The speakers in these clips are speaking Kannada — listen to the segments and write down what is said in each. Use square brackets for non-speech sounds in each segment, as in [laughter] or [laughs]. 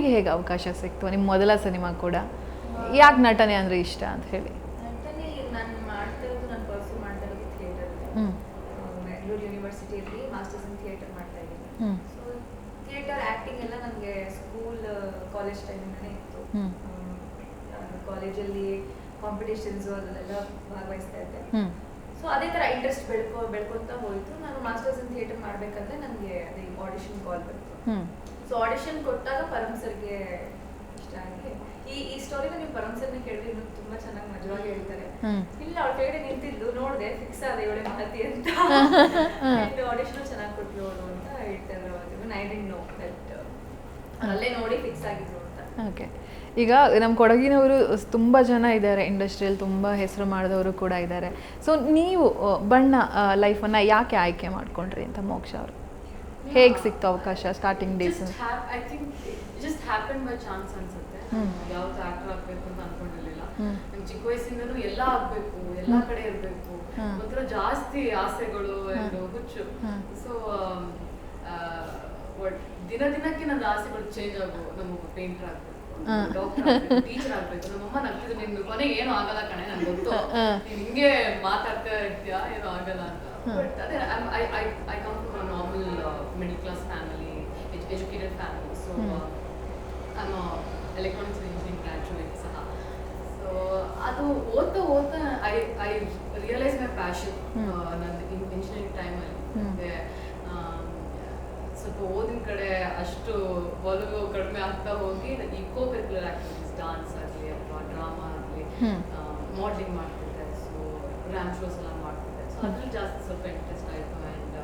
ನಿಮಗೆ ಹೇಗೆ ಅವಕಾಶ ಸಿಕ್ತು? ನಿಮ್ಮ ಮೊದಲ ಸಿನಿಮಾ ಕೂಡ? ಯಾಕೆ ನಟನೆ ಅಂದರೆ ಇಷ್ಟ ಅಂತ ಹೇಳಿ. ನಟನೆ ನಾನು ಮಾಡ್ತಾ ಇರೋದು ನಾನು ಪರ್ಸೂ ಮಾಡ್ತಾ ಇರೋದು ಥಿಯೇಟರ್ ಬೆಂಗಳೂರು ಯೂನಿವರ್ಸಿಟಿಯಲ್ಲಿ ಮಾಸ್ಟರ್ಸ್ ಇನ್ ಥಿಯೇಟರ್ ಮಾಡ್ತಾ ಇದ್ದೀನಿ. ಸೊ ಥಿಯೇಟರ್ ಆ್ಯಕ್ಟಿಂಗ್ ಎಲ್ಲ ನನಗೆ ಸ್ಕೂಲ್ ಕಾಲೇಜ್ ಟೈಮಿಂದನೇ ಇತ್ತು. ಕಾಲೇಜಲ್ಲಿ ಕಾಂಪಿಟೇಷನ್ಸ್ ಅದನ್ನೆಲ್ಲ ಭಾಗವಹಿಸ್ತಾ ಇದ್ದೆ. ಸೊ ಅದೇ ಥರ ಇಂಟ್ರೆಸ್ಟ್ ಬೆಳ್ಕೊ ಬೆಳ್ಕೊತಾ ಹೋಯ್ತು. ನಾನು ಮಾಸ್ಟರ್ಸ್ ಇನ್ ಥಿಯೇಟರ್ ಮಾಡಬೇಕಂದ್ರೆ ನನಗೆ ಅದೇ ಆಡಿಷನ್ ಕಾಲ್ ಬಂತು. ಸೊ ಆಡಿಷನ್ ಕೊಟ್ಟಾಗ ಪರಮ್ ಸರ್ಗೆ ಇಷ್ಟ ಆಗಿ. ಈ ಈ ಸ್ಟೋರಿನ ನೀವು ಪರಮ್ ಸರ್ನ ಕೇಳಿದ್ರೆ ಇನ್ನೂ ತುಂಬಾ ಚೆನ್ನಾಗಿ ಮಜವಾಗಿ ಹೇಳ್ತಾರೆ. ಇಲ್ಲ ಅವ್ಳ ಕೆಳಗಡೆ ನಿಂತಿದ್ದು ನೋಡಿದೆ ಫಿಕ್ಸ್ ಆದ ಇವಳೆ ಮಾತಿ ಅಂತ. [laughs] ಆಡಿಷನ್ ಚೆನ್ನಾಗಿ ಕೊಟ್ಲು ಅವಳು ಅಂತ ಹೇಳ್ತಾರೆ ಐ ಡಿಂಟ್ ನೋ ದಟ್ ಅಲ್ಲೇ ನೋಡಿ ಫಿಕ್ಸ್ ಆಗಿದ್ರು ಅಂತ. ಓಕೆ ಈಗ ನಮ್ಮ ಕೊಡಗಿನವರು ತುಂಬ ಜನ ಇದ್ದಾರೆ ಇಂಡಸ್ಟ್ರಿಯಲ್ಲಿ ತುಂಬ ಹೆಸರು ಮಾಡಿದವರು ಕೂಡ ಇದ್ದಾರೆ. ಸೊ ನೀವು ಆ, ಬಣ್ಣ ಲೈಫನ್ನು ಯಾಕೆ ಆಯ್ಕೆ ಮಾಡ್ಕೊಂಡ್ರಿ ಅಂತ ಮೋಕ್ಷ ಅವರು? ಹೇಗೆ ಸಿಕ್ತು ಅವಕಾಶ starting days I think I think by chance ಅನ್ಸುತ್ತೆ. ಯಾವ್ದು ಆಕ್ಟರ್ ಆಗ್ಬೇಕು ಅಂತ ಅನ್ಕೊಂಡಿರ್ಲಿಲ್ಲ. ನಂಗೆ ಚಿಕ್ಕ ವಯಸ್ಸಿಂದನೂ ಎಲ್ಲ ಆಗ್ಬೇಕು ಎಲ್ಲಾ ಕಡೆ ಇರ್ಬೇಕು. ಒಂಥರ ಜಾಸ್ತಿ ಆಸೆಗಳು ಹುಚ್ಚು. ಸೊ ದಿನ ದಿನಕ್ಕೆ ನನ್ನ ಆಸೆಗಳು ಚೇಂಜ್ ಆಗು ನಮ್ಮ ಪೇಂಟರ್ ಆಗ್ಬೇಕು ಟೀಚರ್ ಆಗ್ಬೇಕು ನಮ್ಮಮ್ಮ ನಗ್ತಿದ್ರು ನಿನ್ ಕೊನೆಗೆ ಏನು ಆಗಲ್ಲ ಕಣೆ ನನ್ಗೆ ಗೊತ್ತು. ಹಿಂಗೆ ಮಾತಾಡ್ತಾ ಇರ್ತೀಯಾ? ಏನು ಆಗಲ್ಲ ಅಂತ. ಹ್ಮ್. ಬಟ್ ಅದೇ I I I come from a normal middle class family educated family so hmm. ನಾನು ಎಲೆಕ್ಟ್ರಾನಿಕ್ಸ್ ಇಂಜಿನಿಯರಿಂಗ್ ಗ್ರಾಜುಯೇಟ್ ಸಹ ಸೊ ಅದು ಓದ್ತಾ ಓದ್ತಾ I I realise my passion hmm. ನನ್ನ ಇಂಜಿನಿಯರಿಂಗ್ ಟೈಮಲ್ಲಿ ಹ್ಮ್. ಮತ್ತೆ ಸ್ವಲ್ಪ ಓದಿನ ಕಡೆ ಅಷ್ಟು ಒಲವು ಕಡಿಮೆ ಆಗ್ತಾ ಹೋಗಿ ಈ ಕೋ ಕರಿಕ್ಯುಲರ್ ಆಕ್ಟಿವಿಟೀಸ್ ಡಾನ್ಸ್ ಆಗಲಿ ಅಥವಾ ಡ್ರಾಮಾ ಆಗಲಿ ಹ್ಮ್. ಮಾಡ್ಲಿಂಗ್ ಮಾಡ್ತಿದ್ದೆ ಸೊ ರ್ಯಾಮ್ ಶೋಸ್ ಎಲ್ಲ ಮಾಡ್ತಿದ್ದೆ ಸೊ ಅದ್ರಲ್ಲಿ ಜಾಸ್ತಿ ಸ್ವಲ್ಪ ಇಂಟ್ರೆಸ್ಟ್ ಆಯಿತು ಆ್ಯಂಡ್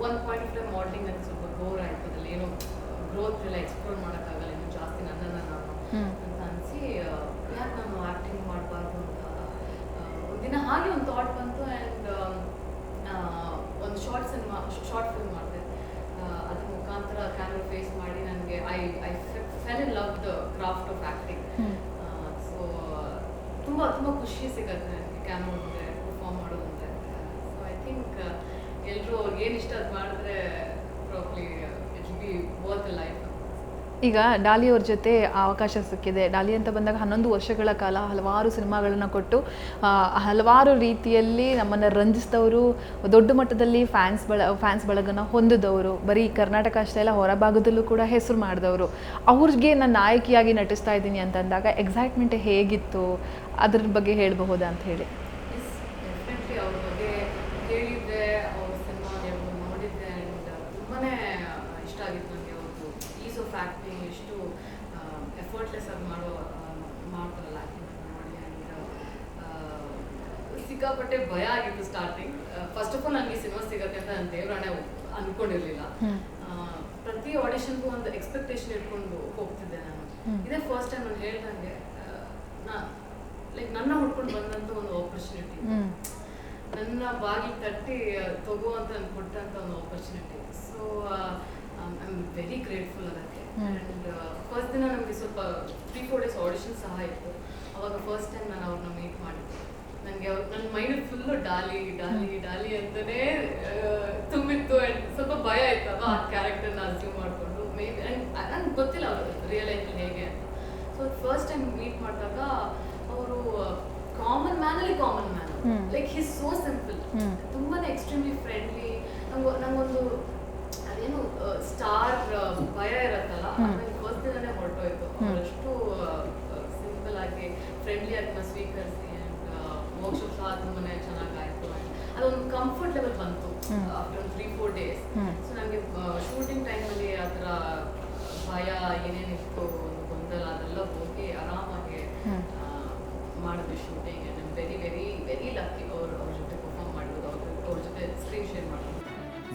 ಒಂದು ಪಾಯಿಂಟ್ ಆಫ್ ಟೈಮ್ ಮಾಡ್ಲಿಂಗ್ ನನಗೆ ಸ್ವಲ್ಪ ಬೋರ್ ಆಯಿತು ಅದ್ರಲ್ಲಿ ಏನೋ ಗ್ರೋತ್ ಎಲ್ಲ ಎಕ್ಸ್ಪ್ಲೋರ್ ಮಾಡೋಕ್ಕಾಗಲ್ಲ ಇನ್ನೂ ಜಾಸ್ತಿ ನನ್ನನ್ನು ನಾನು ಅಂತ ಅನಿಸಿ ಯಾಕೆ ನಾನು ಆ್ಯಕ್ಟಿಂಗ್ ಮಾಡಬಾರ್ದು ಅಂತ ಆ, ಒಂದಿನ ಹಾಗೆ ಒಂದು ಥಾಟ್ ಬಂತು ಆ್ಯಂಡ್ ಒಂದು ಶಾರ್ಟ್ ಸಿನಿಮಾ ಶಾರ್ಟ್ ಫಿಲ್ಮ್ ಮಾಡಿದೆ. ಅದ್ರ ಮುಖಾಂತರ ಕ್ಯಾಮ್ರಾ ಫೇಸ್ ಮಾಡಿ ನನಗೆ I I fell in love the craft of acting ತುಂಬ ತುಂಬ ಖುಷಿ ಸಿಗುತ್ತೆ. ಕ್ಯಾಮ್ರಾ ಮುಂದೆ ಪರ್ಫಾರ್ಮ್ ಮುಂದೆ ಸೊ ಐ ಥಿಂಕ್ ಎಲ್ಲರೂ ಅವ್ರಿಗೆ ಏನು ಇಷ್ಟ ಅದು ಮಾಡಿದ್ರೆ probably it be worth life ಈಗ ಡಾಲಿ ಅವ್ರ ಜೊತೆ ಅವಕಾಶ ಸಿಕ್ಕಿದೆ. ಡಾಲಿ ಅಂತ ಬಂದಾಗ ಹನ್ನೊಂದು ವರ್ಷಗಳ ಕಾಲ ಹಲವಾರು ಸಿನಿಮಾಗಳನ್ನು ಕೊಟ್ಟು ಹಲವಾರು ರೀತಿಯಲ್ಲಿ ನಮ್ಮನ್ನು ರಂಜಿಸಿದವರು, ದೊಡ್ಡ ಮಟ್ಟದಲ್ಲಿ ಫ್ಯಾನ್ಸ್ ಬಳ ಫ್ಯಾನ್ಸ್ ಬಳಗನ ಹೊಂದಿದವರು. ಬರೀ ಕರ್ನಾಟಕ ಅಷ್ಟೇ ಅಲ್ಲ ಹೊರಭಾಗದಲ್ಲೂ ಕೂಡ ಹೆಸರು ಮಾಡಿದವರು. ಅವ್ರಿಗೆ ನಾನು ನಾಯಕಿಯಾಗಿ ನಟಿಸ್ತಾ ಇದ್ದೀನಿ ಅಂತಂದಾಗ ಎಕ್ಸೈಟ್ಮೆಂಟ್ ಹೇಗಿತ್ತು? ಅದ್ರ ಬಗ್ಗೆ ಹೇಳಬಹುದಾ ಅಂತ ಹೇಳಿ ಎಸ್ ಡೆಫಿನೆಟ್ಲಿ ಅವ್ರ ಬಗ್ಗೆ ಕೇಳಿದ್ದೆ ಅವ್ರ ಸಿನಿಮಾ ನೋಡಿದ್ದೆ ಆ್ಯಂಡ್ ತುಂಬಾ ಇಷ್ಟ ಆಗಿತ್ತು ನನಗೆ ಅವ್ರದ್ದು ಆಫ್ ಎಷ್ಟು ಎಫರ್ಟ್ಲೆಸ್ ಆಗಿ ಮಾಡೋ ಮಾಡ್ತಾರಲ್ಲ ನೋಡಿ ಸಿಕ್ಕಾಪಟ್ಟೆ ಭಯ ಆಗಿತ್ತು ಸ್ಟಾರ್ಟಿಂಗ್ ಫಸ್ಟ್ ಆಫ್ ಆಲ್ ನನಗೆ ಸಿನಿಮಾ ಸಿಗತ್ತೆ ಅಂತ ನಾನು ದೇವರಾಣೆ ಅನ್ಕೊಂಡಿರ್ಲಿಲ್ಲ. ಪ್ರತಿ ಆಡಿಷನ್ಗೂ ಒಂದು ಎಕ್ಸ್ಪೆಕ್ಟೇಷನ್ ಇಟ್ಕೊಂಡು ಹೋಗ್ತಿದ್ದೆ ನಾನು. ಇದೇ ಫಸ್ಟ್ ಟೈಮ್ ನಾನು ಹೇಳ್ದಂಗೆ ನಾ ಲೈಕ್ ನನ್ನ ಹುಡ್ಕೊಂಡು ಬಂದಂತ ಒಂದು ಆಪರ್ಚುನಿಟಿ ನನ್ನ ಬಾಗಿಲು ತಟ್ಟಿ ತಗೋ ಅಂತ ನನ್ಗೆ ಕೊಟ್ಟಂತ ಒಂದು opportunity so I am very grateful ಅದಕ್ಕೆ. ಆ್ಯಂಡ್ ಫಸ್ಟ್ ದಿನ ನಮಗೆ ಸ್ವಲ್ಪ ತ್ರೀ ಫೋರ್ ಡೇಸ್ ಆಡಿಷನ್ ಸಹ ಇತ್ತು. ಅವಾಗ ಫಸ್ಟ್ ಟೈಮ್ ನಾನು ಅವ್ರನ್ನ ಮೀಟ್ ಮಾಡಿದ್ದೆ. ನನಗೆ ನನ್ನ ಮೈಂಡ್ ಫುಲ್ಲು ಡಾಲಿ ಡಾಲಿ ಡಾಲಿ ಅಂತಲೇ ತುಂಬಿತ್ತು. ಆ್ಯಂಡ್ ಸ್ವಲ್ಪ ಭಯ ಇತ್ತಲ್ವ ಆ ಕ್ಯಾರೆಕ್ಟರ್ನ ಅಸ್ಯೂಮ್ ಮಾಡಿಕೊಂಡು. ಮೇ ಬಿ ನಂಗೆ ಗೊತ್ತಿಲ್ಲ ಅವರು ರಿಯಲ್ ಲೈಫಲ್ಲಿ ಹೇಗೆ ಅಂತ. ಸೊ ಫಸ್ಟ್ ಟೈಮ್ ಮೀಟ್ ಮಾಡಿದಾಗ ಅವರು common ಮ್ಯಾನಲ್ಲಿ common man. Like his so simple ತುಂಬಾ ಎಕ್ಸ್ಟ್ರೀಮ್ಲಿ ಫ್ರೆಂಡ್ಲಿ ನಂಗೆ ನಂಗೊಂದು ಅದೇನು ಸ್ಟಾರ್ ಭಯ ಇರತ್ತಲ್ಲ ದಿನನೇ ಹೊರಟೋಯ್ತು. ಅಷ್ಟು ಅವರಷ್ಟು ಸಿಂಪಲ್ ಆಗಿ ಫ್ರೆಂಡ್ಲಿ ಆಗಿ ಸ್ವೀಕರಿಸಿ ಮೋಕ್ಷ ಸಹ ತುಂಬಾನೇ ಚೆನ್ನಾಗಾಯ್ತು ಅದೊಂದು ಕಂಫರ್ಟ್ ಲೆವೆಲ್ ಬಂತು. After three four days. So ನನಗೆ ಶೂಟಿಂಗ್ ಟೈಮಲ್ಲಿ ಆ ಥರ ಭಯ ಏನೇನಿತ್ತು ಒಂದು ಗೊಂದಲ ಅದೆಲ್ಲ ಹೋಗಿ ಆರಾಮಾಗಿ ಮಾಡಿದ್ವಿ shooting and very very very lucky ಅವ್ರು ಅವ್ರ ಜೊತೆ ಪರ್ಫಾರ್ಮ್ ಮಾಡೋದು ಅವ್ರ ಅವ್ರ ಜೊತೆ ಸ್ಕ್ರೀನ್ ಶೇರ್ ಮಾಡೋದು